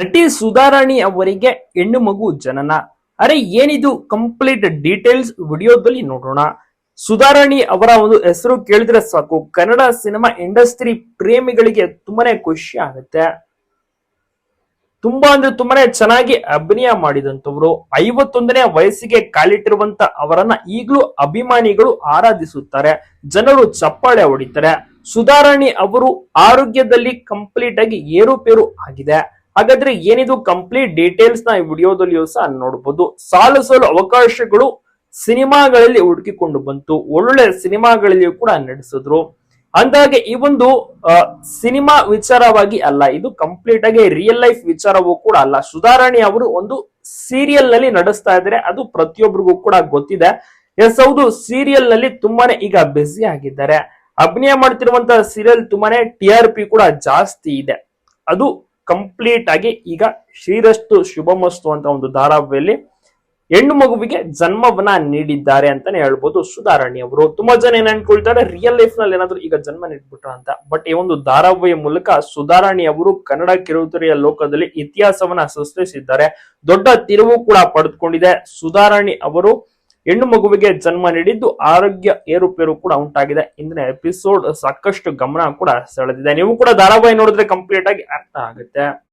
ನಟಿ ಸುಧಾರಾಣಿ ಅವರಿಗೆ ಹೆಣ್ಣು ಮಗು ಜನನ. ಅರೆ, ಏನಿದು ಕಂಪ್ಲೀಟ್ ಡೀಟೇಲ್ಸ್ ವಿಡಿಯೋದಲ್ಲಿ ನೋಡೋಣ. ಸುಧಾರಾಣಿ ಅವರ ಒಂದು ಹೆಸರು ಕೇಳಿದ್ರೆ ಸಾಕು. ಕನ್ನಡ ಸಿನಿಮಾ ಇಂಡಸ್ಟ್ರಿ ಪ್ರೇಮಿಗಳಿಗೆ ತುಂಬಾನೇ ಖುಷಿ ಆಗುತ್ತೆ. ತುಂಬಾ ಅಂದ್ರೆ ತುಂಬಾನೇ ಚೆನ್ನಾಗಿ ಅಭಿನಯ ಮಾಡಿದಂಥವ್ರು. ಐವತ್ತೊಂದನೇ ವಯಸ್ಸಿಗೆ ಕಾಲಿಟ್ಟಿರುವಂತ ಅವರನ್ನ ಈಗಲೂ ಅಭಿಮಾನಿಗಳು ಆರಾಧಿಸುತ್ತಾರೆ. ಜನರು ಚಪ್ಪಾಳೆ ಹೊಡಿತಾರೆ. ಸುಧಾರಾಣಿ ಅವರು ಆರೋಗ್ಯದಲ್ಲಿ ಕಂಪ್ಲೀಟ್ ಆಗಿ ಏರುಪೇರು ಆಗಿದೆ. ಹಾಗಾದ್ರೆ ಏನಿದು ಕಂಪ್ಲೀಟ್ ಡೀಟೇಲ್ಸ್ನ ಈ ವಿಡಿಯೋದಲ್ಲಿಯೂ ಸಹ ನೋಡಬಹುದು ಸಾಲು ಸಾಲು ಅವಕಾಶಗಳು ಸಿನಿಮಾಗಳಲ್ಲಿ ಹುಡುಕಿಕೊಂಡು ಬಂತು. ಒಳ್ಳೆ ಸಿನಿಮಾಗಳಲ್ಲಿಯೂ ಕೂಡ ನಡೆಸಿದ್ರು ಅಂದಾಗೆ ಈ ಒಂದು ಸಿನಿಮಾ ವಿಚಾರವಾಗಿ ಅಲ್ಲ, ಇದು ಕಂಪ್ಲೀಟ್ ಆಗಿ ರಿಯಲ್ ಲೈಫ್ ವಿಚಾರವೂ ಕೂಡ ಅಲ್ಲ. ಸುಧಾರಾಣಿ ಅವರು ಒಂದು ಸೀರಿಯಲ್ನಲ್ಲಿ ನಡೆಸ್ತಾ ಇದ್ದಾರೆ. ಅದು ಪ್ರತಿಯೊಬ್ಬರಿಗೂ ಕೂಡ ಗೊತ್ತಿದೆ. ಎಸ್, ಹೌದು ಸೀರಿಯಲ್ನಲ್ಲಿ ತುಂಬಾನೇ ಈಗ ಬ್ಯುಸಿ ಆಗಿದ್ದಾರೆ. ಅಭಿನಯ ಮಾಡ್ತಿರುವಂತಹ ಸೀರಿಯಲ್ ತುಂಬಾನೇ ಟಿ ಆರ್ ಪಿ ಕೂಡ ಜಾಸ್ತಿ ಇದೆ. ಅದು ಕಂಪ್ಲೀಟ್ ಆಗಿ ಈಗ ಶ್ರೀರಸ್ತು ಶುಭಮಸ್ತು ಅಂತ ಒಂದು ಧಾರಾವಾಹಿಯಲ್ಲಿ ಹೆಣ್ಣು ಮಗುವಿಗೆ ಜನ್ಮವನ್ನ ನೀಡಿದ್ದಾರೆ ಅಂತಾನೆ ಹೇಳ್ಬೋದು ಸುಧಾರಾಣಿ ಅವರು. ತುಂಬಾ ಜನ ಏನ್ ಅನ್ಕೊಳ್ತಾರೆ ರಿಯಲ್ ಲೈಫ್ನಲ್ಲಿ ಏನಾದ್ರು ಈಗ ಜನ್ಮ ನೀಡ್ಬಿಟ್ರ ಅಂತ. ಬಟ್ ಈ ಒಂದು ಧಾರಾವಾಹಿಯ ಮೂಲಕ ಸುಧಾರಾಣಿ ಅವರು ಕನ್ನಡ ಕಿರುತೆರೆಯ ಲೋಕದಲ್ಲಿ ಇತಿಹಾಸವನ್ನ ಸೃಷ್ಟಿಸಿದ್ದಾರೆ. ದೊಡ್ಡ ತಿರುವು ಕೂಡ ಪಡೆದುಕೊಂಡಿದೆ. ಸುಧಾರಾಣಿ ಅವರು ಹೆಣ್ಣು ಮಗುವಿಗೆ ಜನ್ಮ ನೀಡಿದ್ದು ಆರೋಗ್ಯ ಏರುಪೇರು ಕೂಡ ಉಂಟಾಗಿದೆ. ಇಂದಿನ ಎಪಿಸೋಡ್ ಸಾಕಷ್ಟು ಗಮನ ಕೂಡ ಸೆಳೆದಿದೆ. ನೀವು ಕೂಡ ಧಾರಾವಾಹಿ ನೋಡಿದ್ರೆ ಕಂಪ್ಲೀಟ್ ಆಗಿ ಅರ್ಥ ಆಗುತ್ತೆ.